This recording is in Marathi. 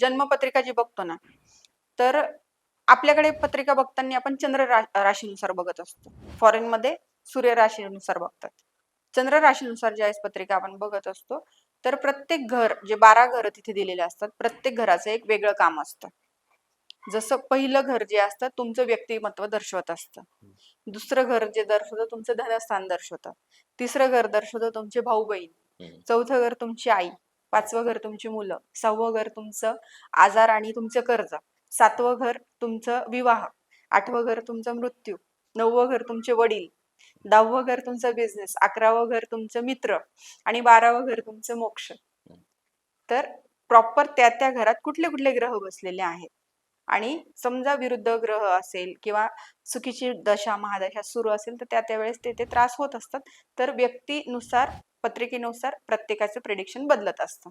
जन्मपत्रिका जी बघतो ना तर आपल्याकडे पत्रिका बघताना आपण चंद्र राशीनुसार बघत असतो. फॉरेन मध्ये सूर्य राशीनुसार बघतात. चंद्र राशीनुसार ज्यावेळेस पत्रिका आपण बघत असतो तर प्रत्येक घर जे बारा घर तिथे दिलेले असतात प्रत्येक घराचं एक वेगळं काम असतं. जसं पहिलं घर जे असतं तुमचं व्यक्तिमत्व दर्शवत असतं. दुसरं घर जे दर्शवतं तुमचं धनस्थान दर्शवतं. तिसरं घर दर्शवतं तुमचे भाऊ बहीण. चौथं घर तुमची आई. पाचवं घर तुमची मुलं सहावं घर तुमचं आजार आणि तुमचं कर्ज सातवं घर तुमचं विवाह आठवं घर तुमचं मृत्यू नववं घर तुमचे वडील दहावं घर तुमचं बिझनेस अकरावं घर तुमचं मित्र आणि बारावं घर तुमचं मोक्ष. तर प्रॉपर त्या त्या घरात कुठले कुठले ग्रह बसलेले आहेत? आणि समजा विरुद्ध ग्रह असेल किंवा चुकीची दशा महादशा सुरू असेल तर त्या त्यावेळेस ते ते त्रास होत असतात. तर व्यक्तीनुसार पत्रिकेनुसार प्रत्येकाचं प्रेडिक्शन बदलत असतं.